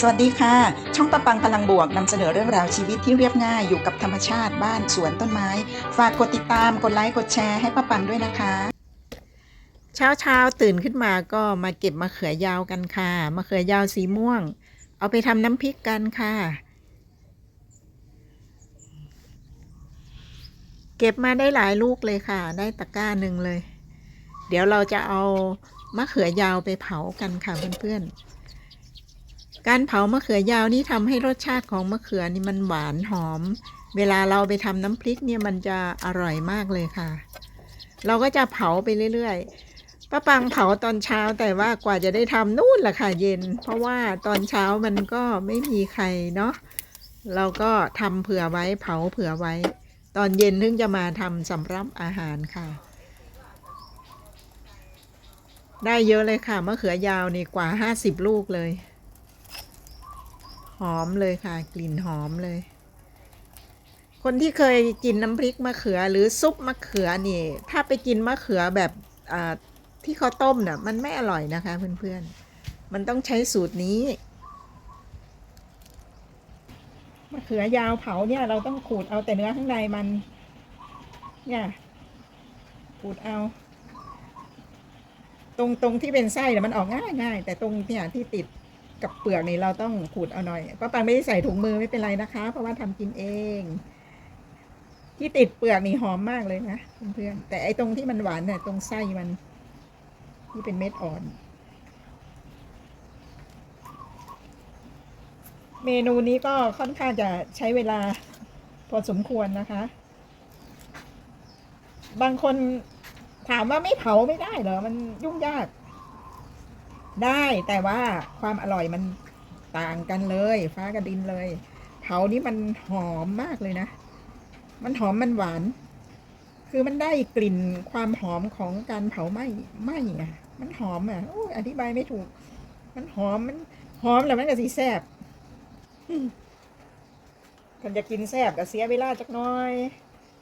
สวัสดีค่ะ ช่องปะปังพลังบวกนำเสนอเรื่องราวชีวิตที่เรียบง่ายอยู่กับธรรมชาติบ้านสวนต้นไม้ ฝากกดติดตามกดไลค์กดแชร์ให้ปะปังด้วยนะคะ เช้าเช้าๆตื่นขึ้นมาก็มาเก็บมะเขือยาวกันค่ะมะเขือยาวสีม่วง เอาไปทำน้ำพริกกันค่ะ เก็บมาได้หลายลูกเลยค่ะ ได้ตะกร้าหนึ่งเลย เดี๋ยวเราจะเอามะเขือยาวไปเผากันค่ะเพื่อนๆ การเผามะเขือยาวนี่ทำให้รสชาติของมะเขือนี่มันหวานหอม เวลาเราไปทำน้ำพริกเนี่ยมันจะอร่อยมากเลยค่ะ เราก็จะเผาไปเรื่อยๆป้าปังเผาตอนเช้าแต่ว่ากว่าจะได้ทำนู่นแหละค่ะเย็น เพราะว่าตอนเช้ามันก็ไม่มีใครเนาะเราก็ทำเผื่อไว้เผาเผื่อไว้ ตอนเย็นถึงจะมาทำสำรับอาหารค่ะได้เยอะเลยค่ะมะเขือยาวนี่กว่าห้าสิบลูกเลย หอมเลยค่ะ กลิ่นหอมเลย คนที่เคยกินน้ำพริกมะเขือหรือซุปมะเขือนี่ ถ้าไปกินมะเขือแบบที่เขาต้มน่ะมันไม่อร่อยนะคะเพื่อนๆ มันต้องใช้สูตรนี้มะเขือยาวเผาเนี่ยเราต้องขูดเอาแต่เนื้อข้างในมัน เนี่ยขูดเอา ตรงตรงที่เป็นไส้เนี่ยมันออกง่ายง่ายแต่ตรงเนี่ยที่ติด กับเปลือกนี่เราต้องขูดเอาหน่อยป้าปังไม่ได้ใส่ถุงมือไม่เป็นไรนะคะ เพราะว่าทำกินเอง ที่ติดเปลือกนี่หอมมากเลยนะเพื่อนๆแต่ไอ้ตรงที่มันหวานเนี่ยตรงไส้มัน ที่เป็นเม็ดอ่อน เมนูนี้ก็ค่อนข้างจะใช้เวลาพอสมควรนะคะ บางคนถามว่าไม่เผาไม่ได้เหรอ มันยุ่งยาก ได้แต่ว่าความอร่อยมันต่างกันเลย ฟ้ากับดินเลย เผานี่มันหอมมากเลยนะ มันหอมมันหวาน คือมันได้กลิ่นความหอมของการเผาไหม้ไหม้อะมันหอมอะโอ้อธิบายไม่ถูก มันหอมมันหอมแล้วมันก็สีแซ่บคนจะกินแซ่บก็เสียเวลาจักน้อย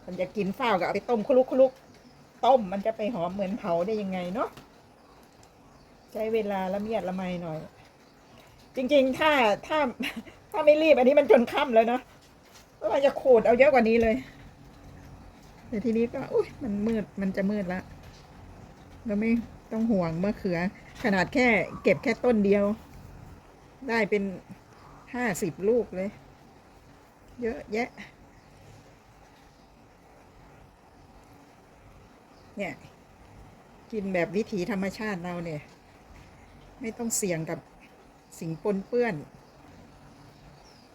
คนจะกินฝ้าวก็เอาไปต้มคลุกคลุกต้มมันจะไปหอมเหมือนเผาได้ยังไงเนาะ ใช้เวลาละเมียดละไมหน่อย จริง ๆ ถ้าถ้าถ้าไม่รีบ อันนี้มันจนค่ำแล้วเนาะก็มันจะขูดเอาเยอะกว่านี้เลยแต่ทีนี้ก็อุ้ยมันมืดมันจะมืดละเราไม่ต้องห่วงมะเขือ ขนาดแค่เก็บแค่ต้นเดียว ได้เป็นห้าสิบลูกเลย เยอะแยะ เนี่ย กินแบบวิถีธรรมชาติเราเนี่ย ไม่ต้องเสี่ยงกับสิ่งปนเปื้อน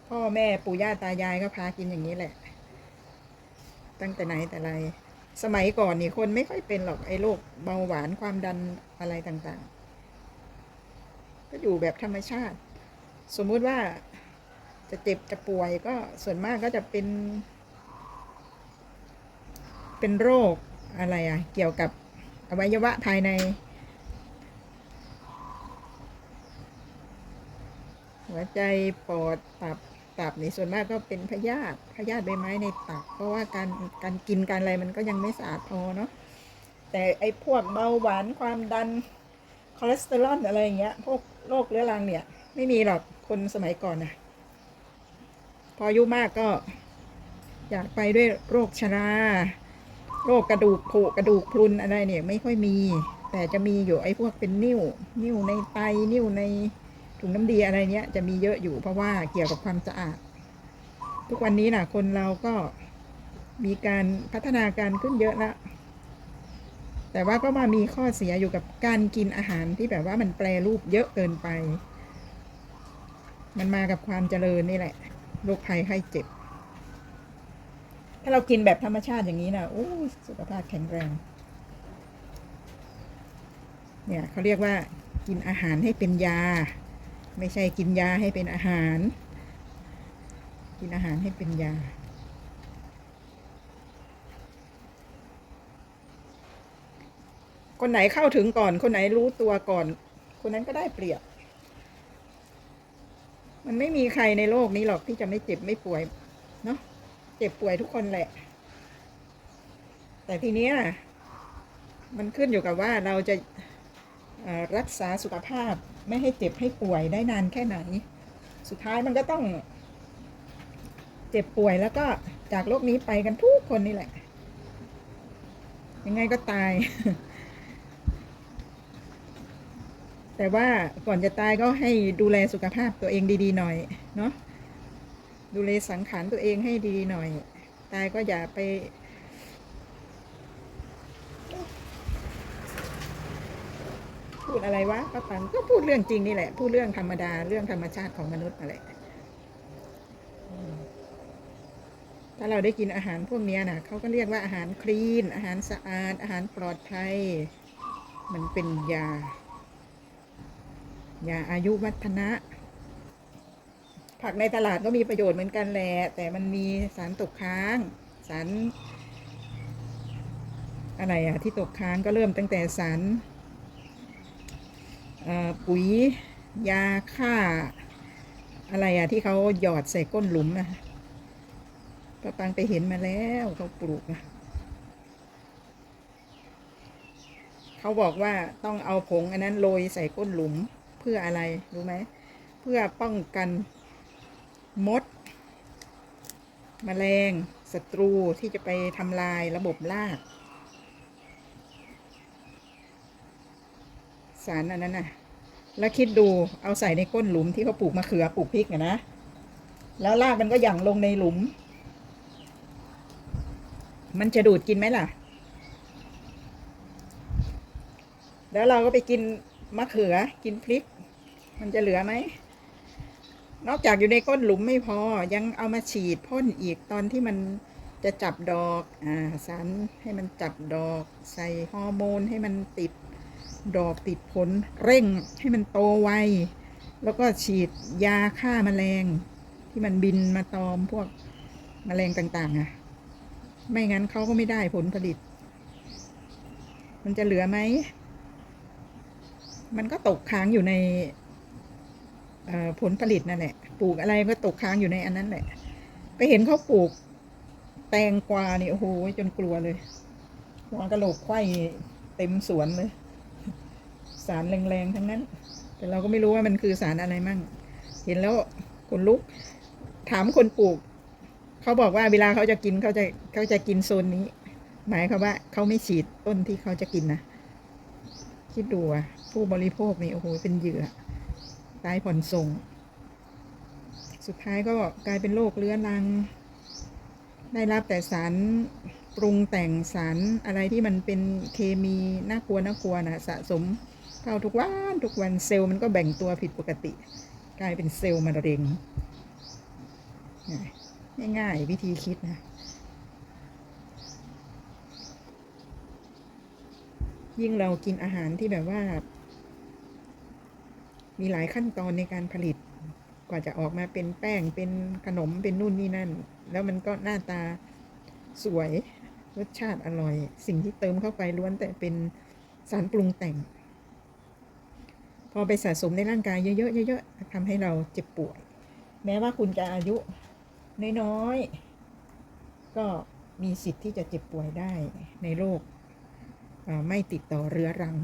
พ่อแม่ปู่ย่าตายายก็พากินอย่างนี้แหละ ตั้งแต่ไหนแต่ไร สมัยก่อนนี่คนไม่ค่อยเป็นหรอกไอ้โรคเบาหวานความดันอะไรต่างๆ ก็อยู่แบบธรรมชาติ สมมุติว่าจะเจ็บจะป่วยก็ส่วนมากก็จะเป็น เป็นโรคอะไรอะเกี่ยวกับอวัยวะภายใน หัวใจปอดตับตับในส่วนมากก็เป็นพยาธิพยาธิใบไม้ในตับ เพราะว่าการการกินการอะไรมันก็ยังไม่สะอาดพอเนาะแต่ไอ้พวกเบาหวานความดันคอเลสเตอรอลอะไรอย่างเงี้ยพวกโรคเรื้อรังเนี่ย ไม่มีหรอกคนสมัยก่อนนะพออายุมากก็ อยากไปด้วยโรคชราโรคกระดูกผุกระดูกพรุนอะไรเนี่ยไม่ค่อยมี แต่จะมีอยู่ไอ้พวกเป็นนิ่ว นิ่วในไตนิ่วใน ถุงน้ำดีอะไรเนี้ยจะมีเยอะอยู่เพราะว่าเกี่ยวกับความสะอาด ทุกวันนี้นะคนเราก็มีการพัฒนาการขึ้นเยอะแล้ว แต่ว่าก็มามีข้อเสียอยู่กับการกินอาหารที่แบบว่ามันแปรรูปเยอะเกินไป มันมากับความเจริญนี่แหละโรคภัยไข้เจ็บ ถ้าเรากินแบบธรรมชาติอย่างนี้นะโอ้สุขภาพแข็งแรง เนี่ยเขาเรียกว่ากินอาหารให้เป็นยา ไม่ใช่กินยาให้เป็นอาหาร กินอาหารให้เป็นยา คนไหนเข้าถึงก่อน คนไหนรู้ตัวก่อน คนนั้นก็ได้เปรียบ มันไม่มีใครในโลกนี้หรอกที่จะไม่เจ็บไม่ป่วย เนาะเจ็บป่วยทุกคนแหละ แต่ทีเนี้ยมันขึ้นอยู่กับว่าเราจะรักษาสุขภาพ ไม่ให้เจ็บให้ป่วยได้นานแค่ไหน สุดท้ายมันก็ต้อง เจ็บป่วยแล้วก็จากโลกนี้ไปกันทุกคนนี่แหละ ยังไงก็ตาย แต่ว่าก่อนจะตายก็ให้ดูแลสุขภาพตัวเองดีๆหน่อย เนาะดูแลสังขารตัวเองให้ดีๆหน่อย ตายก็อย่าไป พูดอะไรวะป้าปันก็พูดเรื่องจริงนี่แหละ พูดเรื่องธรรมดาเรื่องธรรมชาติของมนุษย์นั่นแหละอืมถ้าเราได้กินอาหารพวกเนี้ยนะเขาก็เรียกว่าอาหารคลีน อาหารสะอาด อาหารปลอดภัย มันเป็นยา ยาอายุวัฒนะ ผักในตลาดก็มีประโยชน์เหมือนกันแหละ แต่มันมีสารตกค้าง สารอะไรอะที่ตกค้างก็เริ่มตั้งแต่สาร ปุ๋ยยาฆ่า อะไรอะที่เขาหยอดใส่ก้นหลุมนะป้าปังไปเห็นมาแล้วเขาปลูกนะเขาบอกว่าต้องเอาผงอันนั้นโรยใส่ก้นหลุมเพื่ออะไร รู้ไหม เพื่อป้องกันมดแมลงศัตรูที่จะไปทำลายระบบราก สารอันนั้นน่ะ แล้วคิดดูเอาใส่ในก้นหลุมที่เขาปลูกมะเขือปลูกพริกนะ แล้วรากมันก็หยั่งลงในหลุม มันจะดูดกินไหมล่ะ แล้วเราก็ไปกินมะเขือกินพริก มันจะเหลือไหม นอกจากอยู่ในก้นหลุมไม่พอยังเอามาฉีดพ่นอีกตอนที่มันจะจับดอก อ่าสารให้มันจับดอก ใส่ฮอร์โมนให้มันติด ดอกติดผลเร่งให้มันโตไว แล้วก็ฉีดยาฆ่าแมลง ที่มันบินมาตอมพวกแมลงต่างๆอะไม่งั้นเขาก็ไม่ได้ผลผลิต มันจะเหลือไหม มันก็ตกค้างอยู่ในผลผลิตนั่นแหละ ปลูกอะไรก็ตกค้างอยู่ในอันนั้นแหละ ไปเห็นเขาปลูก แตงกวาเนี่ยโอ้โหจนกลัวเลยหัวกะโหลกไขว้เต็มสวนเลย สารแรงๆทั้งนั้น แต่เราก็ไม่รู้ว่ามันคือสารอะไรมั่ง เห็นแล้วขนลุก ถามคนปลูก เขาบอกว่าเวลาเขาจะกินเขาจะเขาจะกินโซนนี้ หมายความว่าเขาไม่ฉีดต้นที่เขาจะกินนะคิดดูอะผู้บริโภคนี่โอ้โหเป็นเหยื่อตายผ่อนส่ง สุดท้ายก็กลายเป็นโรคเรื้อรัง ได้รับแต่สารปรุงแต่งสารอะไรที่มันเป็นเคมีน่ากลัวน่ากลัวนะสะสม เข้าทุกวันทุกวันเซลล์มันก็แบ่งตัวผิดปกติ กลายเป็นเซลล์มะเร็ง ง่ายๆวิธีคิดนะ ยิ่งเรากินอาหารที่แบบว่า มีหลายขั้นตอนในการผลิต กว่าจะออกมาเป็นแป้งเป็นขนมเป็นนู่นนี่นั่น แล้วมันก็หน้าตาสวยรสชาติอร่อย สิ่งที่เติมเข้าไปล้วนแต่เป็นสารปรุงแต่ง พอไปสะสมในร่างกายเยอะๆเยอะๆทำให้เราเจ็บป่วย แม้ว่าคุณจะอายุน้อยๆก็มีสิทธิ์ที่จะเจ็บป่วยได้ในโรคไม่ติดต่อเรื้อรัง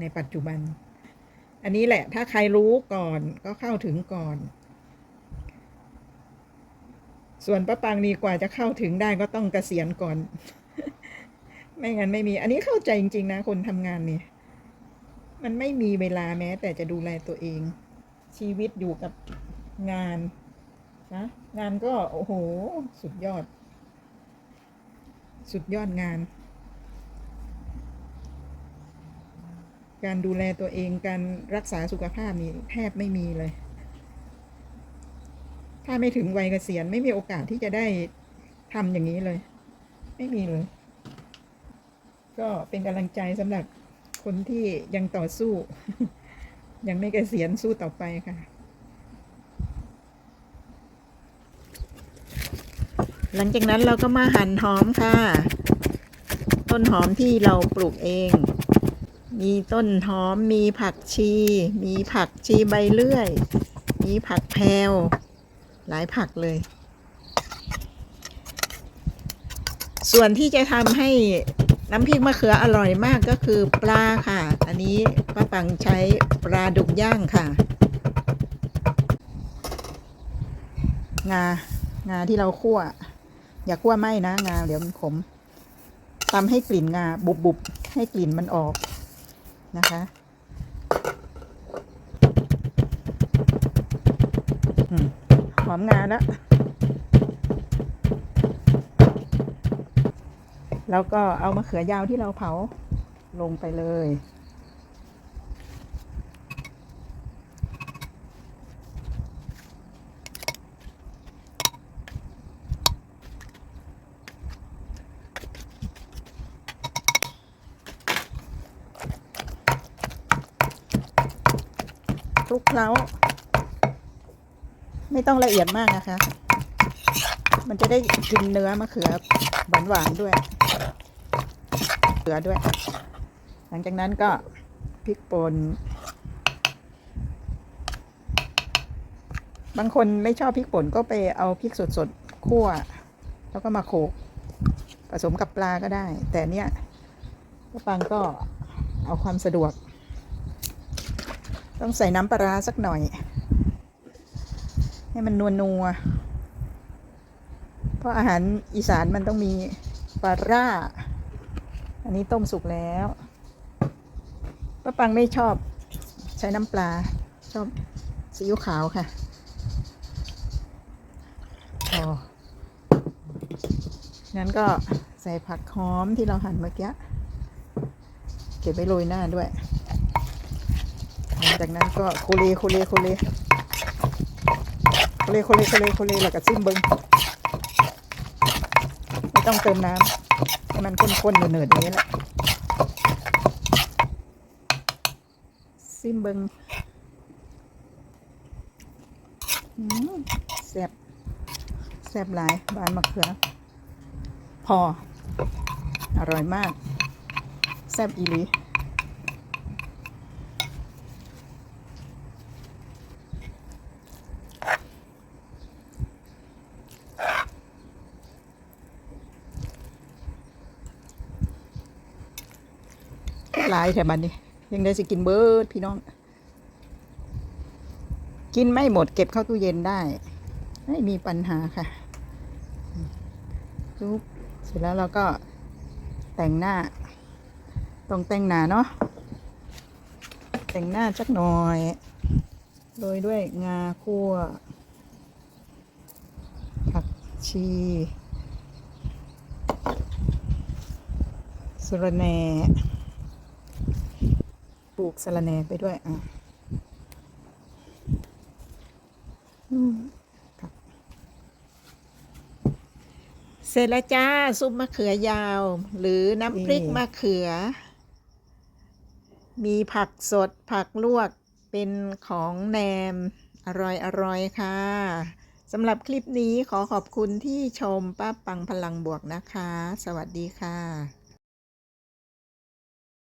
ในปัจจุบัน อันนี้แหละถ้าใครรู้ก่อนก็เข้าถึงก่อน ส่วนป้าปังนี่กว่าจะเข้าถึงได้ก็ต้องเกษียณก่อน ไม่งั้นไม่มี อันนี้เข้าใจจริง ๆ นะ คนทำงานเนี่ย มันไม่มีเวลาแม้ แต่จะดูแลตัวเอง ชีวิตอยู่กับงานนะงานก็โอ้โห สุดยอด สุดยอดงาน การดูแลตัวเองการรักษาสุขภาพนี่แทบไม่มีเลย ถ้าไม่ถึงวัยเกษียณไม่มีโอกาสที่จะได้ทำอย่างนี้เลย ไม่มีเลย ก็เป็นกำลังใจสำหรับ คนที่ยังต่อสู้ ยังไม่เกษียณสู้ต่อไปค่ะ หลังจากนั้นเราก็มาหั่นหอมค่ะ ต้นหอมที่เราปลูกเอง มีต้นหอมมีผักชี มีผักชีใบเลื่อย มีผักแพรวหลายผักเลย ส่วนที่จะทำให้ น้ำพริกมะเขืออร่อยมากก็คือปลาค่ะ อันนี้ป้าปังใช้ปลาดุกย่างค่ะ งางาที่เราคั่ว อย่าคั่วไหม้นะ งาเดี๋ยวมันขมตำให้กลิ่นงาบุบบุบให้กลิ่นมันออกนะคะหอมงาแล้ว แล้วก็เอามะเขือยาวที่เราเผาลงไปเลย คลุกเคล้า ไม่ต้องละเอียดมากนะคะ มันจะได้กินเนื้อมะเขือหวานหวานๆด้วยือด้วย หลังจากนั้นก็พริกป่นบางคนไม่ชอบพริกป่นก็ไปเอาพริกสดๆคั่ว แล้วก็มาโขลกผสมกับปลาก็ได้ แต่เนี้ยป้าปังก็เอาความสะดวก ต้องใส่น้ำปลาสักหน่อย ให้มันนัวนัวเพราะอาหารอีสานมันต้องมีปลาร่า อันนี้ต้มสุกแล้วป้าปังไม่ชอบใช้น้ำปลา ชอบซีอิ๊วขาวค่ะพองั้นก็ใส่ผักหอมที่เราหั่นเมื่อกี้ เก็บไว้โรยหน้าด้วย หลังจากนั้นก็โคเลโคเลโคเลโคเลโคเลโคเลโคเลแล้วก็ซิมเบิงไม่ต้องเติมน้ำ ให้มันข้นๆเหนืดๆอย่างนี้แหละซิมเบิงแซบแซบหลายบานมะเขือ พอ อร่อยมาก แซบอีลี แถวบันนี้ ยังได้สิกินเบิร์ดพี่น้อง กินไม่หมดเก็บเข้าตู้เย็นได้ ไม่มีปัญหาค่ะจุ๊บเสร็จแล้วเราก็แต่งหน้า ต้องแต่งหน้าเนาะแต่งหน้าสักหน่อยโรยด้วยงาคั่ว ผักชีสะรแหน่ สะระแหน่ไปด้วยอะอืมครับเสร็จแล้วจ้า ซุปมะเขือยาว หรือน้ำพริกนี่มะเขือ มีผักสดผักลวกเป็นของแนม อร่อยอร่อยค่ะสำหรับคลิปนี้ขอขอบคุณที่ชมป้าปังพลังบวกนะคะ สวัสดีค่ะ